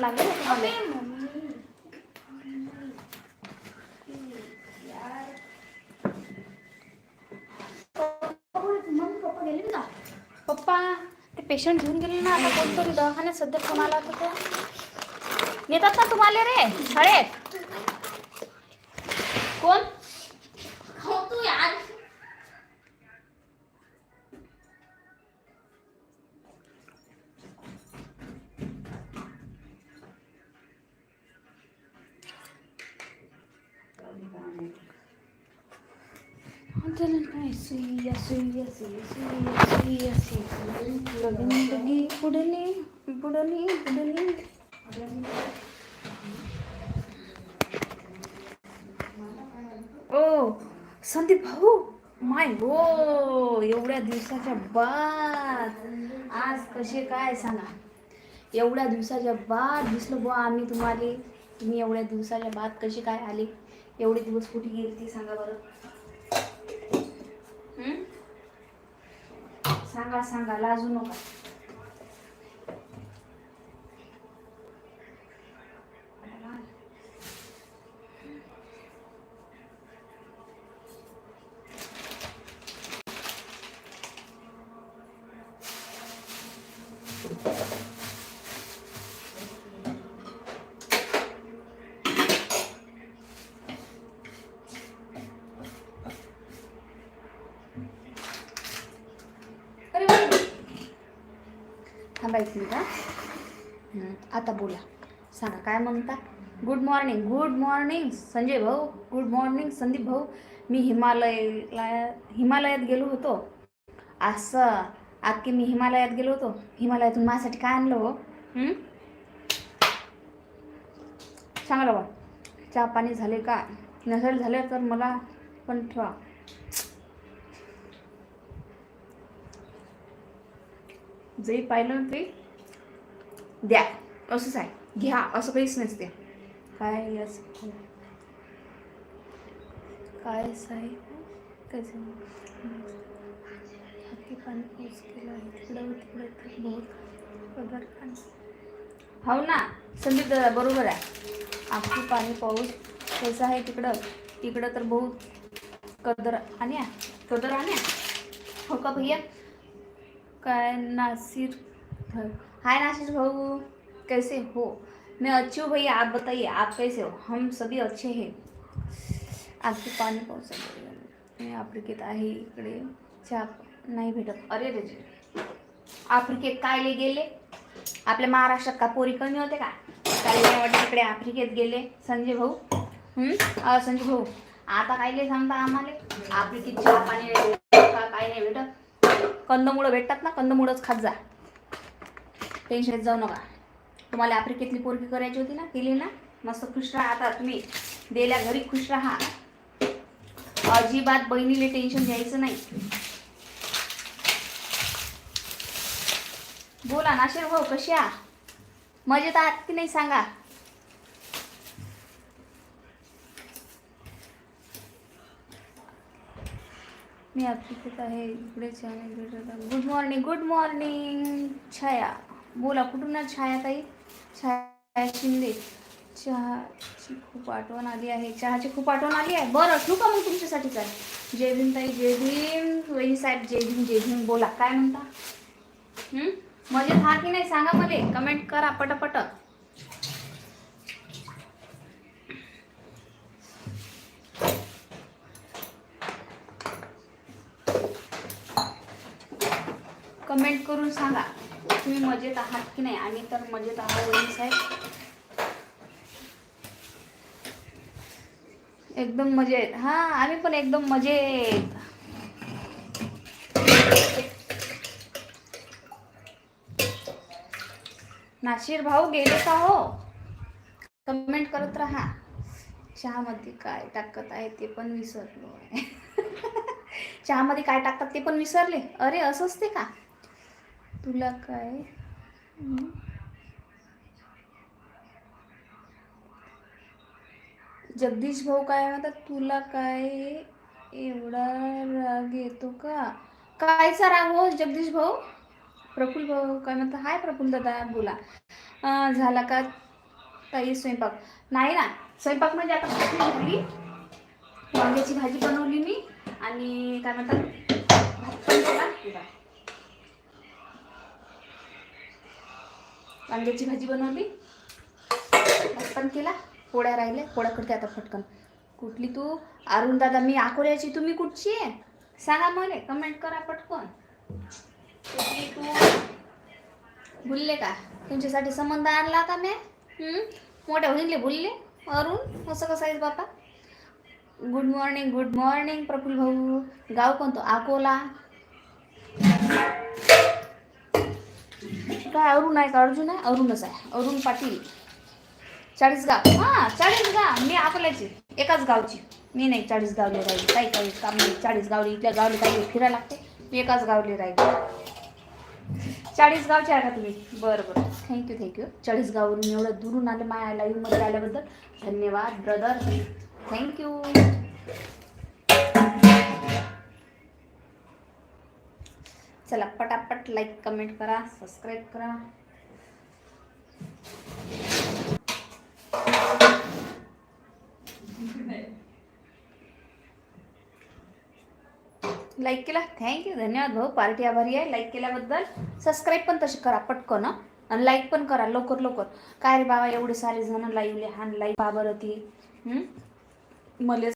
लागलं तुम्हाला पप्पा ते पेशंट घेऊन गेले ना आता कोणतरी दवाखान्यात सध्या फोन आला होता. त्या नेतात ना तुम्हाला रे शाळेत. कोण? सुया सुया ओ संदीप भाऊ माय गो एवढ्या दिवसाच्या बाद. आज कसे काय सांगा? एवढ्या दिवसाच्या बाद दिसलो बुवा आम्ही तुम्हाला. तुम्ही एवढ्या दिवसाच्या बाद कसे काय आले? एवढे दिवस कुठे गेली ती सांगा बरं. सांगा सांगा लाजू नका. अरे थांबा एक मिनिट आता बोला. सांगा काय म्हणता? Good morning good morning Sanjay भाऊ. गुड मॉर्निंग संदीप भाऊ. मी हिमालयला हिमालयात गेलो होतो. असं आखी मी हिमालयात गेलो होतो. हिमालयातून माझ्यासाठी काय आणलं हो? सांगा बा चहा पाणी झाले का? नसेल झाले तर मला पण ठेवा. जे पाहिलं ते द्या. असंच आहे. घ्या. असं काहीच नसते. काय असं? काय हो ना. संदीप दादा बरोबर आहे. आपली पाणी पाऊस कैसा आहे तिकडं? तिकडं तर बहुत कदर आण्या कदर आण्या हो का भैया? काय नासिर हाय नासिर भाऊ कैसे हो? मैं अच्छी हूँ भैया आप बताइए आप कैसे हो? हम सभी अच्छे हैं। आपकी पाणी पाऊस आफ्रिकेत आहे इकडे चहा नाही भेटत। अरे रे आफ्रिकेत काय ले गेले? आपल्या महाराष्ट्रात का पोरी कमी होते का? काय वाटत इकडे आफ्रिकेत गेले. संजय भाऊ? संजय भाऊ आता काय ले सांगता आम्हाला? आफ्रिकेत चहा पाणी नाही भेटत का काय नाही भेटत. कंदमुळं भेटतात ना कंदमुळंच खात जा. टेन्शन जाऊ नका. तुम्हाला आफ्रिकेतली पोरगी करायची होती ना केली ना मस्त खुश राहा. आता तुम्ही दिल्या घरी खुश राहा. अजिबात बहिणीले टेन्शन घ्यायचं नाही. बोला नाशिर भाऊ कशी आ मजेत आहात की नाही सांगा? मी आपली आहे इकडे Chhaya good morning good morning Chhaya. बोला कुठून ना छाया ताई? छाया शिंदे. चहाची खूप आठवण आली आहे. चहाची खूप आठवण आली आहे? बरं ठेवू का मग तुमच्यासाठी काय जय भीम ताई जय भीम. वही साहेब जय भीम जय भीम. बोला काय म्हणता? मजेत हा की नाही? सांगा मला. कमेंट करा पटपट कमेंट करून सांगा. तुम्ही मजेत आहात की नाही? आम्ही तर मजेत आहोत साहेब. एकदम मजेत. हा आम्ही पण एकदम मजेत. नाशिर भाऊ गेले का हो कमेंट करत राहा. चहामध्ये काय टाकत आहे ते पण विसरलो आहे चहामध्ये काय टाकतात ते पण विसरले. अरे असं असते का? तुला काय? जगदीश भाऊ काय म्हणतात? तुला काय एवढा राग येतो का? कायचा राग हो जगदीश भाऊ? प्रफुल्ल भाऊ काय म्हणतात? हाय प्रफुल दादा बोला. झाला का? ताई स्वयंपाक. नाही ना स्वयंपाक म्हणजे आता भाजी वांग्याची भाजी बनवली मी. आणि काय म्हणतात? भात पण केला हे बघा. वांग्याची भाजी बनवली. भात पण केला. पोळ्या राहिल्या. पोळ्या करते आता फटकन कुठली तू? अरुण दादा मी अकोल्याची तुम्ही कुठची आहे? सांगा मला. कमेंट करा पटकन. कुठली तू? भुलले का? तुमच्यासाठी संबंध आणला का मी. मोठ्या बहिणीले भुलले. अरुण असं कसं आहेस बापा? Good morning good morning Praful भाऊ. गाव कोणतो? अकोला. काय? अरुण आहे का? अर्जुन आहे? अरुणच आहे. अरुण पाटील. चाळीसगाव हां चाळीसगाव मी अकोल्याची एकाच गावची. मी नाही चाळीस गावले राहील. काही काही काम नाही. चाळीस गावली. इथल्या गावली काही फिरायला लागते. मी एकाच गावली राहिली. चाळीस गावचे आहे का तुम्ही. बरं बरं. थँक्यू थँक्यू चाळीस गाववरून एवढं दुरून आले माया लाईव्हमध्ये आल्याबद्दल धन्यवाद ब्रदर थँक्यू चला पटापट लाईक कमेंट करा सबस्क्राईब करा. लाईक केला? थँक्यू धन्यवाद भाऊ. पार्टी आभारी आहे. लाईक केल्याबद्दल सबस्क्राईब पण तशी करा पटकन आणि लाईक पण करा लवकर लवकर. काय रे बाबा एवढे सारे जण लाईवले हा लाईव्ह बाबर होती मले